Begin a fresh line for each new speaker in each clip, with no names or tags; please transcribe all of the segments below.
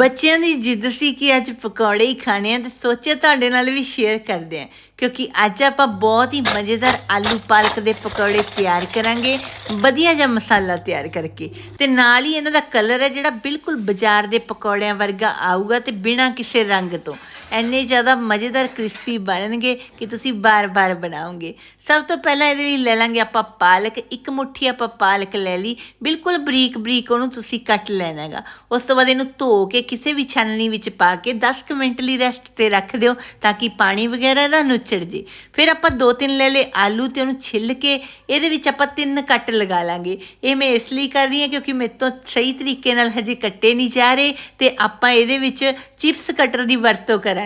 ਬੱਚਿਆਂ ਦੀ ਜਿੱਦ ਸੀ ਕਿ ਅੱਜ ਪਕੌੜੇ ਹੀ ਖਾਣੇ ਆ ਤੇ ਸੋਚਿਆ ਤੁਹਾਡੇ ਨਾਲ ਵੀ ਸ਼ੇਅਰ ਕਰਦੇ ਆ, ਕਿਉਂਕਿ ਅੱਜ ਆਪਾਂ ਬਹੁਤ ਹੀ ਮਜ਼ੇਦਾਰ ਆਲੂ ਪਾਲਕ ਦੇ ਪਕੌੜੇ ਤਿਆਰ ਕਰਾਂਗੇ, ਵਧੀਆ ਜਿਹਾ ਮਸਾਲਾ ਤਿਆਰ ਕਰਕੇ। ਤੇ ਨਾਲ ਹੀ ਇਹਨਾਂ ਦਾ ਕਲਰ ਹੈ ਜਿਹੜਾ ਬਿਲਕੁਲ ਬਾਜ਼ਾਰ ਦੇ ਪਕੌੜਿਆਂ ਵਰਗਾ ਆਊਗਾ ਤੇ ਬਿਨਾਂ ਕਿਸੇ ਰੰਗ ਤੋਂ। ਐਨੇ ਜ਼ਿਆਦਾ ਮਜ਼ੇਦਾਰ ਕ੍ਰਿਸਪੀ ਬਣਨਗੇ ਕਿ ਤੁਸੀਂ ਬਾਰ-ਬਾਰ ਬਣਾਓਗੇ। ਸਭ ਤੋਂ ਪਹਿਲਾਂ ਇਹਦੇ ਲਈ ਲੈ ਲਾਂਗੇ ਆਪਾਂ ਪਾਲਕ, ਇੱਕ ਮੁੱਠੀ ਆਪਾਂ ਪਾਲਕ ਲੈ ਲਈ। ਬਿਲਕੁਲ ਬਰੀਕ ਬਰੀਕ ਉਹਨੂੰ ਤੁਸੀਂ ਕੱਟ ਲੈਣਾ ਹੈਗਾ ਉਸ ਤੋਂ ਬਾਅਦ ਇਹਨੂੰ ਧੋ ਕੇ ਕਿਸੇ ਵੀ ਛਾਨਣੀ ਵਿੱਚ ਪਾ ਕੇ 10 ਕੁ ਮਿੰਟ ਲਈ ਰੈਸਟ ਤੇ ਰੱਖ ਦਿਓ ਤਾਂ ਕਿ ਪਾਣੀ ਵਗੈਰਾ ਦਾ ਨੁੱਚੜ ਜੇ। ਫਿਰ ਆਪਾਂ ਦੋ ਤਿੰਨ ਲੈ ਲਏ ਆਲੂ ਤੇ ਉਹਨੂੰ ਛਿੱਲ ਕੇ ਇਹਦੇ ਵਿੱਚ ਆਪਾਂ ਤਿੰਨ ਕੱਟ ਲਗਾ ਲਾਂਗੇ। ਇਹ ਮੈਂ ਇਸ ਲਈ ਕਰ ਰਹੀ ਹਾਂ ਕਿਉਂਕਿ ਮੇਰੇ ਤੋਂ ਸਹੀ ਤਰੀਕੇ ਨਾਲ ਹਜੇ ਕੱਟੇ ਨਹੀਂ ਜਾ ਰਹੇ ਤੇ ਆਪਾਂ ਇਹਦੇ ਵਿੱਚ ਚਿਪਸ ਕਟਰ ਦੀ ਵਰਤੋਂ ਕਰਾਂਗੇ।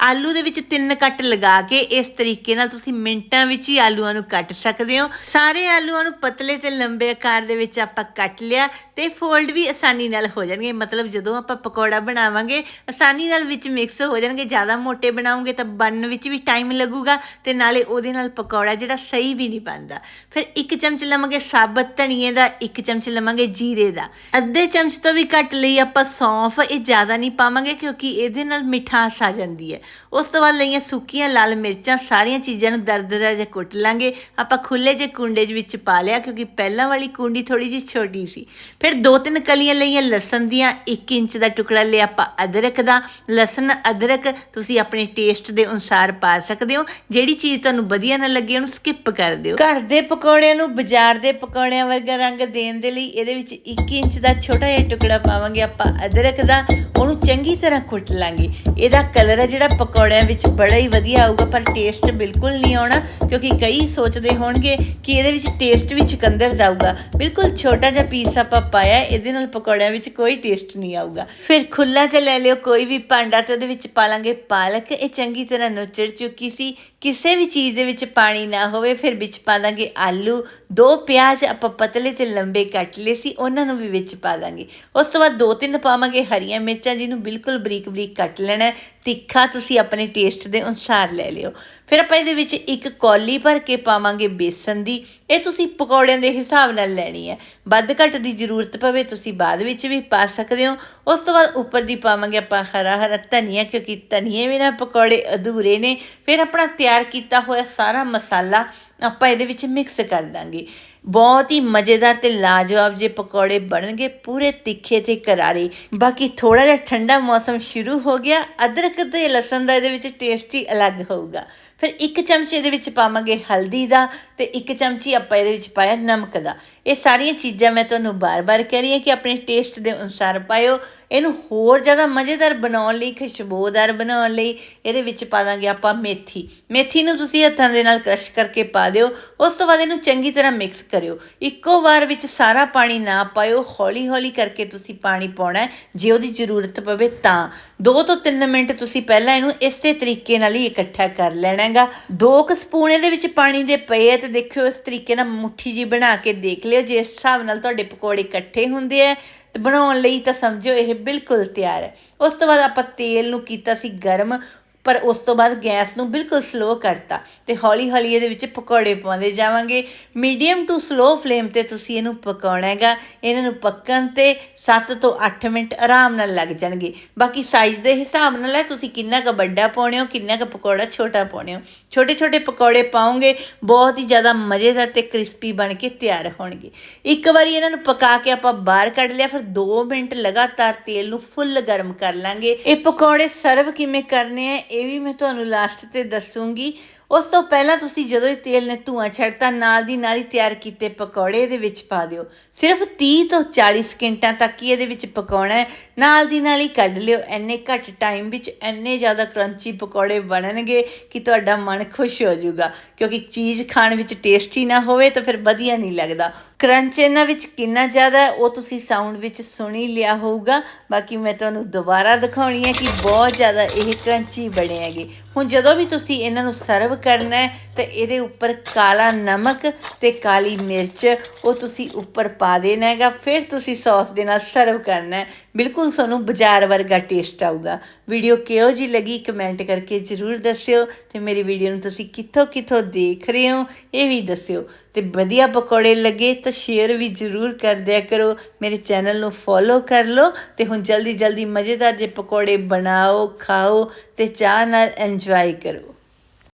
ਆਲੂ ਦੇ ਵਿੱਚ ਤਿੰਨ ਕੱਟ ਲਗਾ ਕੇ ਇਸ ਤਰੀਕੇ ਨਾਲ ਤੁਸੀਂ ਮਿੰਟਾਂ ਵਿੱਚ ਹੀ ਆਲੂਆਂ ਨੂੰ ਕੱਟ ਸਕਦੇ ਹੋ। ਸਾਰੇ ਆਲੂਆਂ ਨੂੰ ਪਤਲੇ ਤੇ ਲੰਬੇ ਆਕਾਰ ਦੇ ਵਿੱਚ ਆਪਾਂ ਕੱਟ ਲਿਆ ਤੇ ਫੋਲਡ ਵੀ ਆਸਾਨੀ ਨਾਲ ਹੋ ਜਾਣਗੇ। ਮਤਲਬ ਜਦੋਂ ਆਪਾਂ ਪਕੌੜਾ ਬਣਾਵਾਂਗੇ, ਆਸਾਨੀ ਨਾਲ ਵਿੱਚ ਮਿਕਸ ਹੋ ਜਾਣਗੇ। ਜ਼ਿਆਦਾ ਮੋਟੇ ਬਣਾਉਂਗੇ ਤਾਂ ਬਣਨ ਵਿੱਚ ਵੀ ਟਾਈਮ ਲੱਗੂਗਾ ਤੇ ਨਾਲੇ ਉਹਦੇ ਨਾਲ ਪਕੌੜਾ ਜਿਹੜਾ ਸਹੀ ਵੀ ਨਹੀਂ ਬਣਦਾ। ਫਿਰ ਇੱਕ ਚਮਚ ਲਵਾਂਗੇ ਸਾਬਤ ਧਨੀਏ ਦਾ, ਇੱਕ ਚਮਚ ਲਵਾਂਗੇ ਜੀਰੇ ਦਾ। ਅੱਧੇ ਚਮਚ ਤੋਂ ਵੀ ਘੱਟ ਲਈ ਆਪਾਂ ਸੌਂਫ, ਇਹ ਜ਼ਿਆਦਾ ਨਹੀਂ ਪਾਵਾਂਗੇ ਕਿਉਂਕਿ ਇਹਦੇ ਨਾਲ ਮਿਠਾਸ ਆ ਜਾਂਦੀ ਹੈ। ਉਸ ਤੋਂ ਬਾਅਦ ਲਈਆਂ ਸੁੱਕੀਆਂ ਲਾਲ ਮਿਰਚਾਂ, ਸਾਰੀਆਂ ਚੀਜ਼ਾਂ ਨੂੰ ਦਰਦਰਾ ਜਿਹਾ ਕੁੱਟ ਲਾਂਗੇ। ਆਪਾਂ ਖੁੱਲੇ ਜਿਹੇ ਕੁੰਡੇ ਦੇ ਵਿੱਚ ਪਾ ਲਿਆ, ਕਿਉਂਕਿ ਪਹਿਲਾਂ ਵਾਲੀ ਕੁੰਡੀ ਥੋੜੀ ਜਿਹੀ ਛੋਟੀ ਸੀ। ਫਿਰ ਦੋ ਤਿੰਨ ਕਲੀਆਂ ਲਈਆਂ ਲਸਣ ਦੀਆਂ 1 ਇੰਚ ਦਾ ਟੁਕੜਾ ਲਿਆ ਆਪਾਂ ਅਦਰਕ ਦਾ। ਲਸਣ, ਅਦਰਕ ਤੁਸੀਂ ਆਪਣੇ ਟੇਸਟ ਦੇ ਅਨੁਸਾਰ ਪਾ ਸਕਦੇ ਹੋ। ਜਿਹੜੀ ਚੀਜ਼ ਤੁਹਾਨੂੰ ਵਧੀਆ ਨਾ ਲੱਗੇ, ਉਹਨੂੰ ਸਕਿਪ ਕਰ ਦਿਓ। ਘਰ ਦੇ ਪਕੌੜਿਆਂ ਨੂੰ ਬਾਜ਼ਾਰ ਦੇ ਪਕੌੜਿਆਂ ਵਰਗਾ ਰੰਗ ਦੇਣ ਦੇ ਲਈ ਇਹਦੇ ਵਿੱਚ 1 ਇੰਚ ਦਾ ਛੋਟਾ ਜਿਹਾ ਟੁਕੜਾ ਪਾਵਾਂਗੇ ਆਪਾਂ ਅਦਰਕ ਦਾ। ਉਹਨੂੰ ਚੰਗੀ ਤਰ੍ਹਾਂ ਕੁੱਟ ਲਾਂਗੇ। ਇਹਦਾ ਕਲਰ ਹੈ ਜਿਹੜਾ ਪਕੌੜਿਆਂ ਵਿੱਚ ਬੜਾ ਹੀ ਵਧੀਆ ਆਊਗਾ, ਪਰ ਟੇਸਟ ਬਿਲਕੁਲ ਨਹੀਂ ਆਉਣਾ, ਕਿਉਂਕਿ ਕਈ ਸੋਚਦੇ ਹੋਣਗੇ ਕਿ ਇਹਦੇ ਵਿੱਚ ਟੇਸਟ ਵੀ ਚੁਕੰਦਰ ਦਾ ਆਊਗਾ। ਬਿਲਕੁਲ ਛੋਟਾ ਜਿਹਾ ਪੀਸ ਆਪਾਂ ਪਾਇਆ, ਇਹਦੇ ਨਾਲ ਪਕੌੜਿਆਂ ਵਿੱਚ ਕੋਈ ਟੇਸਟ ਨਹੀਂ ਆਊਗਾ। ਫਿਰ ਖੁੱਲਾ 'ਚ ਲੈ ਲਿਓ, ਕੋਈ ਵੀ ਭਾਂਡਾ ਤੇ ਉਹਦੇ ਵਿੱਚ ਪਾ ਲਾਂਗੇ ਪਾਲਕ। ਇਹ ਚੰਗੀ ਤਰ੍ਹਾਂ ਨੁਚੜ ਚੁੱਕੀ ਸੀ। ਕਿਸੇ ਵੀ ਚੀਜ਼ ਦੇ ਵਿੱਚ ਪਾਣੀ ਨਾ ਹੋਵੇ, ਫਿਰ ਵਿੱਚ ਪਾ ਦਾਂਗੇ ਆਲੂ। ਦੋ ਪਿਆਜ਼ ਆਪਾਂ ਪਤਲੇ ਤੇ ਲੰਬੇ ਕੱਟ ਲਏ ਸੀ, ਉਹਨਾਂ ਨੂੰ ਵੀ ਵਿੱਚ ਪਾ ਦਾਂਗੇ। ਉਸ ਤੋਂ ਬਾਅਦ ਦੋ ਤਿੰਨ ਪਾਵਾਂਗੇ ਹਰੀਆਂ ਮਿਰਚਾਂ, ਜਿਹਨੂੰ ਬਿਲਕੁਲ ਬਰੀਕ ਬਰੀਕ ਕੱਟ ਲੈਣਾ ਹੈ। ਤਿੱਖਾ ਤੁਸੀਂ ਆਪਣੇ ਟੇਸਟ ਦੇ ਅਨੁਸਾਰ ਲੈ ਲਿਓ। ਫਿਰ ਆਪਾਂ ਇਹਦੇ ਵਿੱਚ ਇੱਕ ਕੌਲੀ ਭਰ ਕੇ ਪਾਵਾਂਗੇ ਬੇਸਨ ਦੀ। ਇਹ ਤੁਸੀਂ ਪਕੌੜਿਆਂ ਦੇ ਹਿਸਾਬ ਨਾਲ ਲੈਣੀ ਹੈ। ਵੱਧ ਘੱਟ ਦੀ ਜ਼ਰੂਰਤ ਪਵੇ ਤੁਸੀਂ ਬਾਅਦ ਵਿੱਚ ਵੀ ਪਾ ਸਕਦੇ ਹੋ। ਉਸ ਤੋਂ ਬਾਅਦ ਉੱਪਰ ਦੀ ਪਾਵਾਂਗੇ ਆਪਾਂ ਹਰਾ ਹਰਾ ਧਨੀਆ, ਕਿਉਂਕਿ ਧਨੀਏ ਬਿਨਾਂ ਪਕੌੜੇ ਅਧੂਰੇ ਨੇ। ਫਿਰ ਆਪਣਾ ਤਿਆਰ ਕੀਤਾ ਹੋਇਆ ਸਾਰਾ ਮਸਾਲਾ ਆਪਾਂ ਇਹਦੇ ਵਿੱਚ ਮਿਕਸ ਕਰ ਦਾਂਗੇ। ਬਹੁਤ ਹੀ ਮਜ਼ੇਦਾਰ ਤੇ ਲਾਜਵਾਬ ਜੇ ਪਕੌੜੇ ਬਣਨਗੇ ਪੂਰੇ ਤਿੱਖੇ ਤੇ ਕਰਾਰੇ। ਬਾਕੀ ਥੋੜਾ ਜਿਹਾ ਠੰਡਾ ਮੌਸਮ ਸ਼ੁਰੂ ਹੋ ਗਿਆ, ਅਦਰਕ ਤੇ ਲਸਣ ਦਾ ਇਹਦੇ ਵਿੱਚ ਟੇਸਟ ਹੀ ਅਲੱਗ ਹੋਊਗਾ। ਫਿਰ ਇੱਕ ਚਮਚ ਇਹਦੇ ਵਿੱਚ ਪਾਵਾਂਗੇ ਹਲਦੀ ਦਾ ਤੇ ਇੱਕ ਚਮਚੀ ਆਪਾਂ ਇਹਦੇ ਵਿੱਚ ਪਾਇਆ ਨਮਕ ਦਾ। ਇਹ ਸਾਰੀਆਂ ਚੀਜ਼ਾਂ ਮੈਂ ਤੁਹਾਨੂੰ ਬਾਰ-ਬਾਰ ਕਹਿ ਰਹੀ ਹਾਂ ਕਿ ਆਪਣੇ ਟੇਸਟ ਦੇ ਅਨੁਸਾਰ ਪਾਇਓ। ਇਹਨੂੰ ਹੋਰ ਜ਼ਿਆਦਾ ਮਜ਼ੇਦਾਰ ਬਣਾਉਣ ਲਈ, ਖੁਸ਼ਬੂਦਾਰ ਬਣਾਉਣ ਲਈ ਇਹਦੇ ਵਿੱਚ ਪਾ ਦਾਂਗੇ ਆਪਾਂ ਮੇਥੀ। ਮੇਥੀ ਨੂੰ ਤੁਸੀਂ ਹੱਥਾਂ ਦੇ ਨਾਲ ਕ੍ਰਸ਼ ਕਰਕੇ ਪਾ ਦਿਓ। ਉਸ ਤੋਂ ਬਾਅਦ ਇਹਨੂੰ ਚੰਗੀ ਤਰ੍ਹਾਂ ਮਿਕਸ ਕਰਿਓ। ਇੱਕੋ ਵਾਰ ਵਿੱਚ ਸਾਰਾ ਪਾਣੀ ਨਾ ਪਾਇਓ। ਹੌਲੀ-ਹੌਲੀ ਕਰਕੇ ਤੁਸੀਂ ਪਾਣੀ ਪਾਉਣਾ ਜੇ ਉਹਦੀ ਜ਼ਰੂਰਤ ਪਵੇ ਤਾਂ। 2 ਤੋਂ 3 ਮਿੰਟ ਤੁਸੀਂ ਪਹਿਲਾਂ ਇਹਨੂੰ ਇਸੇ ਤਰੀਕੇ ਨਾਲ ਹੀ ਇਕੱਠਾ ਕਰ ਲੈਣਾ ਹੈਗਾ 2 ਕੁ ਸਪੂਨ ਇਹਦੇ ਵਿੱਚ ਪਾਣੀ ਦੇ ਪਏ ਆ ਤੇ ਦੇਖਿਓ ਇਸ ਤਰੀਕੇ ਨਾਲ ਮੁੱਠੀ ਜੀ ਬਣਾ ਕੇ ਦੇਖ ਲਿਓ। ਜੇ ਇਸ ਹਿਸਾਬ ਨਾਲ ਤੁਹਾਡੇ ਪਕੌੜੇ ਇਕੱਠੇ ਹੁੰਦੇ ਆ ਤੇ ਬਣਾਉਣ ਲਈ ਤਾਂ ਸਮਝੋ ਇਹ ਬਿਲਕੁਲ ਤਿਆਰ ਹੈ। ਉਸ ਤੋਂ ਬਾਅਦ ਆਪਾਂ ਤੇਲ ਨੂੰ ਕੀਤਾ ਸੀ ਗਰਮ। ਪਰ ਉਸ ਤੋਂ ਬਾਅਦ ਗੈਸ ਨੂੰ ਬਿਲਕੁਲ ਸਲੋ ਕਰਤਾ ਤੇ ਹੌਲੀ ਹੌਲੀ ਇਹਦੇ ਵਿੱਚ ਪਕੌੜੇ ਪਾਉਂਦੇ ਜਾਵਾਂਗੇ। ਮੀਡੀਅਮ ਟੂ ਸਲੋ ਫਲੇਮ ਤੇ ਤੁਸੀਂ ਇਹਨੂੰ ਪਕਾਉਣਾ ਹੈਗਾ। ਇਹਨਾਂ ਨੂੰ ਪੱਕਣ ਤੇ 7 ਤੋਂ 8 ਮਿੰਟ ਆਰਾਮ ਨਾਲ ਲੱਗ ਜਾਣਗੇ। ਬਾਕੀ ਸਾਈਜ਼ ਦੇ ਹਿਸਾਬ ਨਾਲ ਹੈ, ਤੁਸੀਂ ਕਿੰਨਾ ਕੁ ਵੱਡਾ ਪਾਉਣੇ ਹੋ, ਕਿੰਨਾ ਕੁ ਪਕੌੜਾ ਛੋਟਾ ਪਾਉਣੇ ਹੋ। ਛੋਟੇ ਛੋਟੇ ਪਕੌੜੇ ਪਾਉਂਗੇ ਬਹੁਤ ਹੀ ਜ਼ਿਆਦਾ ਮਜ਼ੇਦਾਰ ਤੇ ਕ੍ਰਿਸਪੀ ਬਣ ਕੇ ਤਿਆਰ ਹੋਣਗੇ। ਇੱਕ ਵਾਰੀ ਇਹਨਾਂ ਨੂੰ ਪਕਾ ਕੇ ਆਪਾਂ ਬਾਹਰ ਕੱਢ ਲਿਆ, ਫਿਰ 2 ਮਿੰਟ ਲਗਾਤਾਰ ਤੇਲ ਨੂੰ ਫੁੱਲ ਗਰਮ ਕਰ ਲਾਂਗੇ। ਇਹ ਪਕੌੜੇ ਸਰਵ ਕਿਵੇਂ ਕਰਨੇ ਆ ਇਹ ਵੀ ਮੈਂ ਤੁਹਾਨੂੰ ਲਾਸਟ ਤੇ ਦੱਸੂੰਗੀ। ਉਸ ਤੋਂ ਪਹਿਲਾਂ ਤੁਸੀਂ ਜਦੋਂ ਇਹ ਤੇਲ ਨੇ ਧੂਆਂ ਛੱਡਤਾ, ਨਾਲ ਦੀ ਨਾਲ ਹੀ ਤਿਆਰ ਕੀਤੇ ਪਕੌੜੇ ਇਹਦੇ ਵਿੱਚ ਪਾ ਦਿਓ। ਸਿਰਫ 30 ਤੋਂ 40 ਸਕਿੰਟਾਂ ਤੱਕ ਹੀ ਇਹਦੇ ਵਿੱਚ ਪਕਾਉਣਾ ਹੈ। ਨਾਲ ਦੀ ਨਾਲ ਹੀ ਕੱਢ ਲਿਓ। ਐਨੇ ਘੱਟ ਟਾਈਮ ਵਿੱਚ ਐਨੇ ਜ਼ਿਆਦਾ ਕਰੰਚੀ ਪਕੌੜੇ ਬਣਨਗੇ ਕਿ ਤੁਹਾਡਾ ਮਨ ਖੁਸ਼ ਹੋ ਜਾਊਗਾ। ਕਿਉਂਕਿ ਚੀਜ਼ ਖਾਣ ਵਿੱਚ ਟੇਸਟੀ ਨਾ ਹੋਵੇ ਤਾਂ ਫਿਰ ਵਧੀਆ ਨਹੀਂ ਲੱਗਦਾ। ਕਰੰਚ ਇਹਨਾਂ ਵਿੱਚ ਕਿੰਨਾ ਜ਼ਿਆਦਾ ਉਹ ਤੁਸੀਂ ਸਾਊਂਡ ਵਿੱਚ ਸੁਣੀ ਲਿਆ ਹੋਊਗਾ। ਬਾਕੀ ਮੈਂ ਤੁਹਾਨੂੰ ਦੁਬਾਰਾ ਦਿਖਾਉਣੀ ਹੈ ਕਿ ਬਹੁਤ ਜ਼ਿਆਦਾ ਇਹ ਕਰੰਚੀ ਬਣੇ ਹੈਗੇ। ਹੁਣ ਜਦੋਂ ਵੀ ਤੁਸੀਂ ਇਹਨਾਂ ਨੂੰ ਸਰਵ ਕਰਨਾ ਹੈ, ਤਾਂ ਇਹਦੇ ਉੱਪਰ ਕਾਲਾ ਨਮਕ ਤੇ ਕਾਲੀ ਮਿਰਚ ਉਹ ਤੁਸੀਂ ਉੱਪਰ ਪਾ ਦੇਣਾ ਹੈਗਾ, ਫਿਰ ਤੁਸੀਂ ਸੌਸ ਦੇ ਨਾਲ ਸਰਵ ਕਰਨਾ ਹੈ। ਬਿਲਕੁਲ ਤੁਹਾਨੂੰ ਬਾਜ਼ਾਰ ਵਰਗਾ ਟੇਸਟ ਆਊਗਾ। ਵੀਡੀਓ ਕਿਹੋ ਜੀ ਲੱਗੀ ਕਮੈਂਟ ਕਰਕੇ ਜਰੂਰ ਦੱਸਿਓ ਤੇ ਮੇਰੀ ਵੀਡੀਓ ਨੂੰ ਤੁਸੀਂ ਕਿੱਥੋਂ ਕਿੱਥੋਂ ਦੇਖ ਰਹੇ ਹੋ, ਇਹ ਵੀ ਦੱਸਿਓ। ਤੇ ਵਧੀਆ ਪਕੌੜੇ ਲੱਗੇ ਤਾਂ ਸ਼ੇਅਰ ਵੀ ਜਰੂਰ ਕਰ ਦਿਆ ਕਰੋ। ਮੇਰੇ ਚੈਨਲ ਨੂੰ ਫੋਲੋ ਕਰ ਲਓ ਤੇ ਹੁਣ ਜਲਦੀ ਜਲਦੀ ਮਜ਼ੇਦਾਰ ਜੇ ਪਕੌੜੇ ਬਣਾਓ, ਖਾਓ ਤੇ ਚਾਹ ਨਾਲ ਇੰਜੋਏ ਕਰੋ।